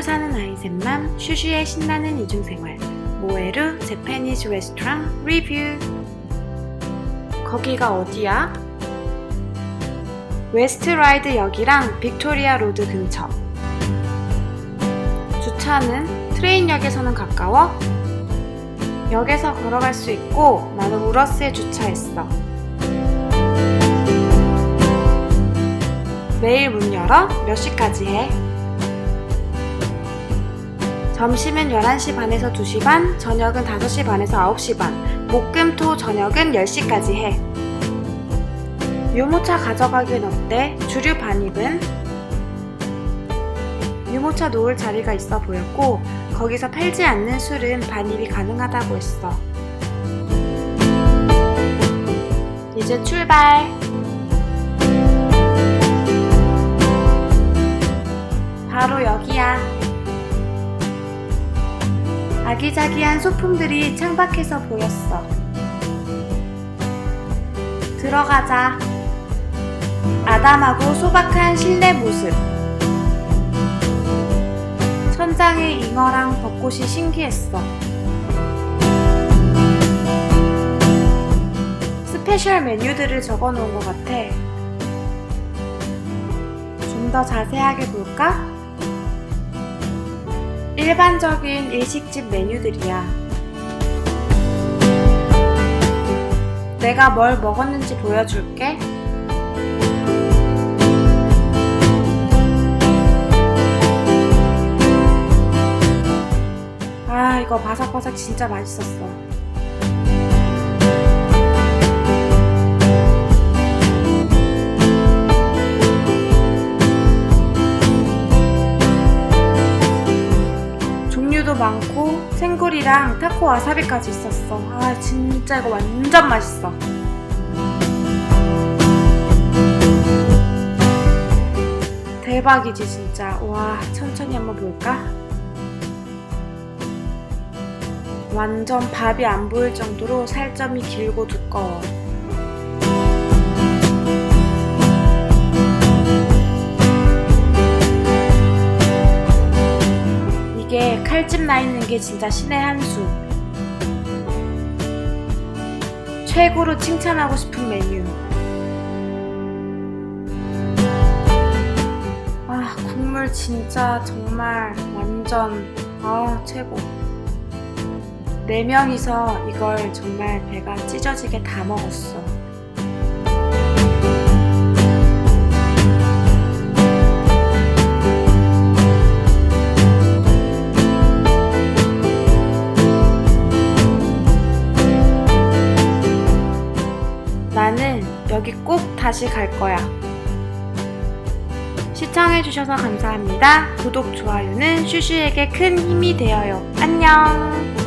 호주 사는 아이샘남 슈슈의 신나는 이중생활 모에루 재패니즈 레스토랑 리뷰 거기가 어디야? 웨스트라이드 역이랑 빅토리아 로드 근처 주차는 트레인역에서는 가까워 역에서 걸어갈 수 있고 나는 우러스에 주차했어 매일 문 열어? 몇 시까지 해? 점심은 11시 반에서 2시 반, 저녁은 5시 반에서 9시 반, 목금 토 저녁은 10시까지 해. 유모차 가져가기엔 어때? 주류 반입은? 유모차 놓을 자리가 있어 보였고, 거기서 팔지 않는 술은 반입이 가능하다고 했어. 이제 출발! 바로 여기야. 아기자기한 소품들이 창밖에서 보였어. 들어가자. 아담하고 소박한 실내 모습. 천장에 잉어랑 벚꽃이 신기했어. 스페셜 메뉴들을 적어 놓은 것 같아. 좀 더 자세하게 볼까? 일반적인 일식집 메뉴들이야. 내가 뭘 먹었는지 보여줄게. 아, 이거 바삭바삭 진짜 맛있었어. 많고 생굴이랑 타코 와사비까지 있었어. 아 진짜 이거 완전 맛있어. 대박이지 진짜. 와 천천히 한번 볼까? 완전 밥이 안 보일 정도로 살점이 길고 두꺼워. 칼집 나 있는 게 진짜 신의 한 수. 최고로 칭찬하고 싶은 메뉴. 아, 국물 진짜 정말 완전, 아, 최고. 네 명이서 이걸 정말 배가 찢어지게 다 먹었어. 나는 여기 꼭 다시 갈 거야. 시청해주셔서 감사합니다. 구독, 좋아요는 슈슈에게 큰 힘이 되어요. 안녕!